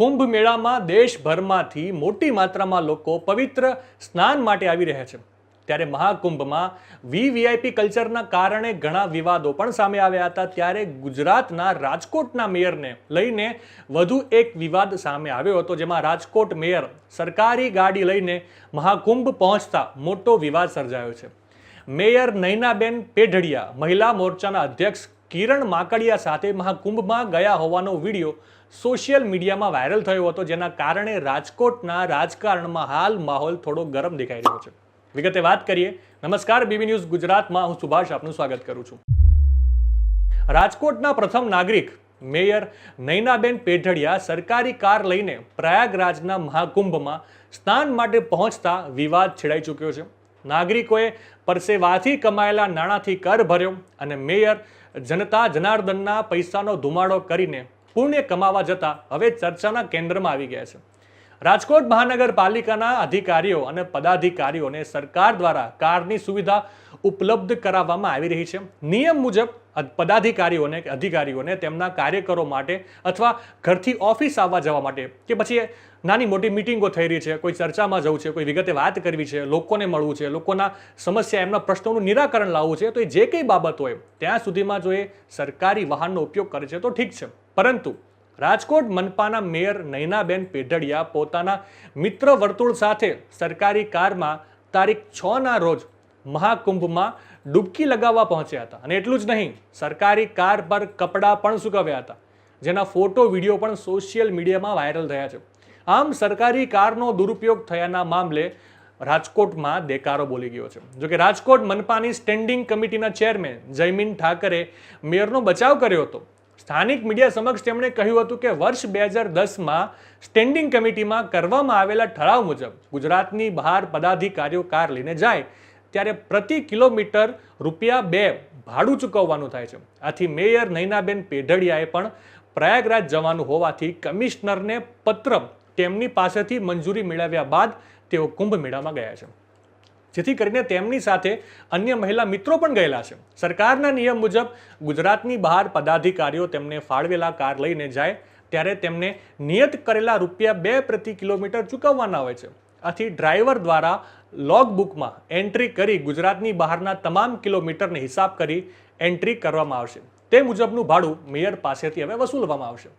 કુંભ મેળામાં દેશભરમાંથી મોટી માત્રામાં લોકો પવિત્ર સ્નાન માટે આવી રહ્યા છે. ત્યારે મહાકુંભમાં વીવીઆઈપી કલ્ચરના કારણે ઘણા વિવાદો પણ સામે આવ્યા હતા. ત્યારે ગુજરાતના રાજકોટના મેયરને લઈને વધુ એક વિવાદ સામે આવ્યો હતો, જેમાં રાજકોટ મેયર સરકારી ગાડી લઈને મહાકુંભ પહોંચતા મોટો વિવાદ સર્જાયો છે. મેયર નૈનાબેન પેઢડિયા, મહિલા મોરચાના અધ્યક્ષ કિરણ માકડિયા સાથે મહાકુંભમાં ગયા હોવાનો વીડિયો સોશિયલ મીડિયામાં વાયરલ થયો હતો, જેના કારણે રાજકોટના રાજકારણમાં હાલ માહોલ થોડો ગરમ દેખાઈ રહ્યો છે. વિગતે વાત કરીએ, નમસ્કાર, બીબી ન્યૂઝ ગુજરાતમાં. હું સુભાષ, આપનું સ્વાગત કરું છું. રાજકોટના પ્રથમ નાગરિક, મેયર નૈનાબેન પેઢડિયા સરકારી કાર લઈને પ્રયાગરાજના મહાકુંભમાં સ્નાન માટે પહોંચતા વિવાદ છેડાઈ ચૂક્યો છે. નાગરિકોએ પરસેવાથી કમાયેલા નાણાંથી કર ભર્યો અને મેયર જનતા જનાર્દનના પૈસાનો ધુમાડો કરીને પુણ્ય કમાવા જતા હવે ચર્ચાના કેન્દ્રમાં આવી ગયા છે. રાજકોટ મહાનગરપાલિકાના અધિકારીઓ અને પદાધિકારીઓને સરકાર દ્વારા કારની સુવિધા ઉપલબ્ધ કરાવવામાં આવી રહી છે. નિયમ મુજબ પદાધિકારીઓને અધિકારીઓને તેમના કાર્યકરો માટે અથવા ઘરથી ઓફિસ આવવા જવા માટે કે પછી નાની મોટી મિટિંગો થઈ રહી છે, કોઈ ચર્ચામાં જવું છે, કોઈ વિગતે વાત કરવી છે, લોકોને મળવું છે, લોકોના સમસ્યા, એમના પ્રશ્નોનું નિરાકરણ લાવવું છે, તો એ જે કંઈ બાબત હોય ત્યાં સુધીમાં જો એ સરકારી વાહનનો ઉપયોગ કરે છે તો ઠીક છે. પરંતુ રાજકોટ મનપાના મેયર નૈનાબેન પેઢડિયા પોતાના મિત્ર વર્તુળ સાથે સરકારી કારમાં તારીખ છ ના રોજ મહાકુંભમાં ડૂબકી લગાવવા પહોંચ્યા હતા. અને એટલું જ નહીં, સરકારી કાર પર કપડાં પણ સુકવ્યા હતા. જેના ફોટો, વીડિયો પણ સોશિયલ મીડિયામાં વાયરલ થયા છે. આમ સરકારી કારનો દુરુપયોગ થયાના મામલે રાજકોટમાં દેકારો બોલી ગયો છે. જોકે રાજકોટ મનપાની સ્ટેન્ડિંગ કમિટીના ચેરમેન જયમીન ઠાકરે મેયરનો બચાવ કર્યો હતો. સ્થાનિક મીડિયા સમક્ષ તેમણે કહ્યું હતું કે વર્ષ બે હજાર દસમાં સ્ટેન્ડિંગ કમિટીમાં કરવામાં આવેલા ઠરાવ મુજબ ગુજરાતની બહાર પદાધિકારીઓ કાર લઈને જાય. ત્યારે પ્રતિ કિલોમીટર રૂપિયા બે ભાડું ચૂકવવાનું થાય છે. આથી મેયર નૈનાબેન પેઢડિયાએ પણ પ્રયાગરાજ જવાનું હોવાથી કમિશનરને પત્ર તેમની પાસેથી મંજૂરી મેળવ્યા બાદ તેઓ કુંભ મેળામાં ગયા છે. જેથી કરીને તેમની સાથે અન્ય મહિલા મિત્રો પણ ગયેલા છે. સરકારના નિયમ મુજબ ગુજરાતની બહાર પદાધિકારીઓ તેમને ફાળવેલા કાર લઈને જાય, ત્યારે તેમને નિયત કરેલા રૂપિયા બે પ્રતિ કિલોમીટર ચૂકવવાના હોય છે. આથી ડ્રાઈવર દ્વારા લોગ બુકમાં એન્ટ્રી કરી ગુજરાતની બહારના તમામ કિલોમીટરને હિસાબ કરી એન્ટ્રી કરવામાં આવશે. તે મુજબનું ભાડું મેયર પાસેથી હવે વસૂલવામાં આવશે.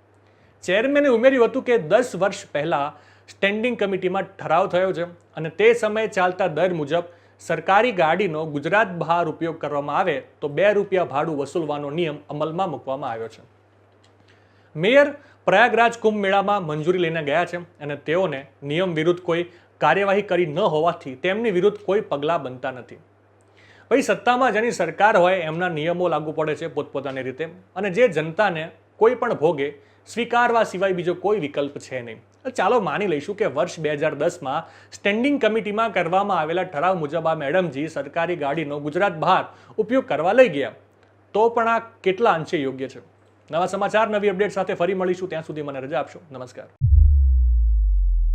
ચેરમેને ઉમેર્યું હતું કે દસ વર્ષ પહેલાં સ્ટેન્ડિંગ કમિટીમાં ઠરાવ થયો છે અને તે સમયે ચાલતા દર મુજબ સરકારી ગાડીનો ગુજરાત બહાર ઉપયોગ કરવામાં આવે તો બે રૂપિયા ભાડું વસૂલવાનો નિયમ અમલમાં મૂકવામાં આવ્યો છે. મેયર પ્રયાગરાજ કુંભ મેળામાં મંજૂરી લઈને ગયા છે અને તેઓને નિયમ વિરુદ્ધ કોઈ કાર્યવાહી કરી ન હોવાથી તેમની વિરુદ્ધ કોઈ પગલાં બનતા નથી. ભાઈ, સત્તામાં જેની સરકાર હોય એમના નિયમો લાગુ પડે છે પોતપોતાની રીતે અને જે જનતાને કોઈ પણ ભોગે સ્વીકારવા સિવાય બીજો કોઈ વિકલ્પ છે નહીં. ચાલો માની લઈશું કે વર્ષ બે હજાર દસમાં સ્ટેન્ડિંગ કમિટીમાં કરવામાં આવેલા ઠરાવ મુજબ આ મેડમજી સરકારી ગાડીનો ગુજરાત બહાર ઉપયોગ કરવા લઈ ગયા. તો પણ આ કેટલા અંશે યોગ્ય છે? નવા સમાચાર, નવી અપડેટ સાથે ફરી મળીશું. ત્યાં સુધી મને રજા આપશો. નમસ્કાર.